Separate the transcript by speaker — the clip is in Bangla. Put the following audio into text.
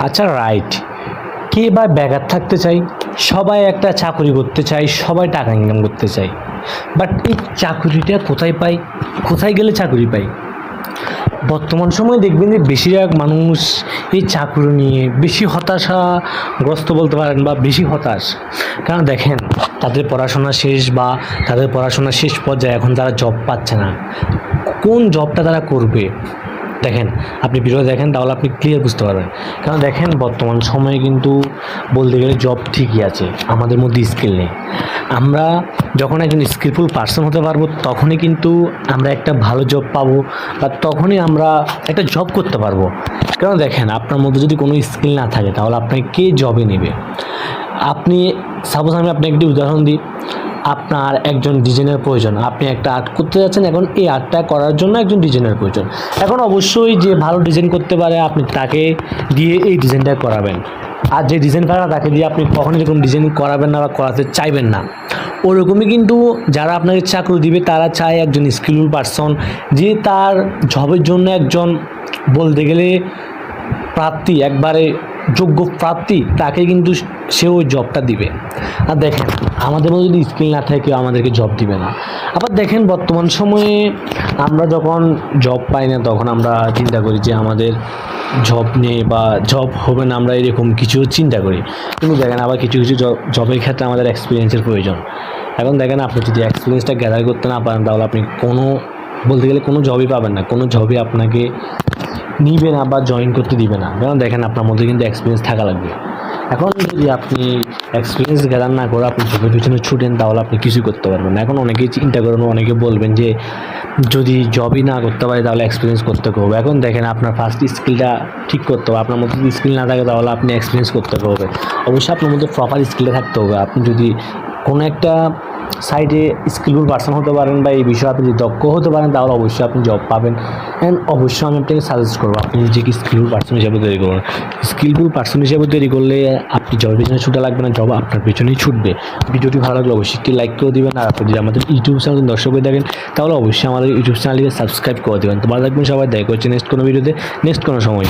Speaker 1: আচ্ছা রাইট কে বা বেকার থাকতে চাই সবাই একটা চাকরি করতে চাই সবাই টাকা ইনকাম করতে চাই বাট এই চাকরিটা কোথায় পাই কোথায় গেলে চাকরি পাই বর্তমান সময়ে দেখবেন যে বেশিরভাগ মানুষ এই চাকরি নিয়ে বেশি হতাশাগ্রস্ত বলতে পারেন বা বেশি হতাশ। কারণ দেখেন, তাদের পড়াশোনা শেষ বা তাদের পড়াশোনা শেষ পর্যায়ে এখন তারা জব পাচ্ছে না। কোন জবটা তারা করবে? দেখেন, আপনি ভিডিও দেখেন, তাহলে আপনি ক্লিয়ার বুঝতে পারবেন। কারণ দেখেন, বর্তমান সময়ে কিন্তু বলতে গেলে জব ঠিকই আছে, আমাদের মধ্যে স্কিল নেই। আমরা যখন একজন স্কিলফুল পার্সন হতে পারব, তখনই কিন্তু আমরা একটা ভালো জব পাবো, বা তখনই আমরা একটা জব করতে পারব। কারণ দেখেন, আপনার মধ্যে যদি কোনো স্কিল না থাকে, তাহলে আপনাকে কে জবে নেবে। আপনি সাপোজ আমি আপনাকে একটি উদাহরণ দিই। আপনার একজন ডিজাইনের প্রয়োজন। আপনি একটা আর্ট করতে যাচ্ছেন এখন এই আর্টটা করার জন্য একজন ডিজাইনের প্রয়োজন। এখন অবশ্যই যে ভালো ডিজাইন করতে পারে, আপনি তাকে দিয়ে এই ডিজাইনটা করাবেন। আর যে ডিজাইন করা তাকে দিয়ে আপনি কখনোই এরকম ডিজাইন করাবেন না বা করাতে চাইবেন না। ওরকমই কিন্তু যারা আপনাকে চাকরি দিবে, তারা চায় একজন স্কিলফুল পারসন যে তার জবের জন্য একজন বলতে গেলে প্রাপ্তি একবারে যোগ্য প্রাপ্তি, তাকে কিন্তু সে ওই জবটা দিবে। আর দেখেন, আমাদের মধ্যে যদি স্কিল না থাকে, কেউ আমাদেরকে জব দিবে না। আবার দেখেন, বর্তমান সময়ে আমরা যখন জব পাই না, তখন আমরা চিন্তা করি যে আমাদের জব নেই বা জব হবে না, আমরা এরকম কিছু চিন্তা করি। কিন্তু দেখেন, আবার কিছু কিছু জবের ক্ষেত্রে আমাদের এক্সপিরিয়েন্সের প্রয়োজন। এখন দেখেন, আপনি যদি এক্সপিরিয়েন্সটা গ্যাদার করতে না পারেন, তাহলে আপনি কোনো, বলতে গেলে কোনো জবই পাবেন না। কোনো জবই আপনাকে নিবে না বা জয়েন করতে দিবে না। কারণ দেখেন আপনার মধ্যে কিন্তু এক্সপিরিয়েন্স থাকা লাগবে। এখন যদি আপনি এক্সপিরিয়েন্স গ্যাদার না করে আপনি জবের পিছনে ছুটেন, তাহলে আপনি কিছুই করতে পারবেন এখন অনেকেই চিন্তা করেন, অনেকে বলবেন যে, যদি জবই না করতে পারে, তাহলে এক্সপিরিয়েন্স করতে হবে। এখন দেখেন আপনার ফার্স্ট স্কিলটা ঠিক করতে হবে। আপনার মধ্যে যদি স্কিল না থাকে, তাহলে আপনি এক্সপিরিয়েন্স করতে হবে। অবশ্যই আপনার মধ্যে প্রপার স্কিলটা থাকতে হবে। আপনি যদি কোনো একটা সাইডে স্কিলফুল পার্সন হতে পারেন বা এই বিষয়ে আপনি যদি দক্ষ হতে পারেন, তাহলে অবশ্যই আপনি জব পাবেন। অ্যান্ড অবশ্যই আমি আপনাকে সাজেস্ট করব, আপনি নিজেকে স্কিলফুল পার্সন হিসাবে তৈরি করুন স্কিলফুল পার্সন হিসেবে তৈরি করলে আপনি জবের পিছনে ছুটে লাগবে না জব আপনার পিছনেই ছুটবে। ভিডিওটি ভালো লাগলে অবশ্যই একটি লাইক করে দেবেন, আর আপনি যদি আমাদের ইউটিউব চ্যানেল দর্শক হয়ে থাকেন, তাহলে অবশ্যই আমাদের ইউটিউব চ্যানেলকে সাবস্ক্রাইব করে দেবেন। তো ভালো থাকবেন সবাই, দেখা করছে নেক্সট কোনো ভিডিওতে নেক্সট কোনো সময়।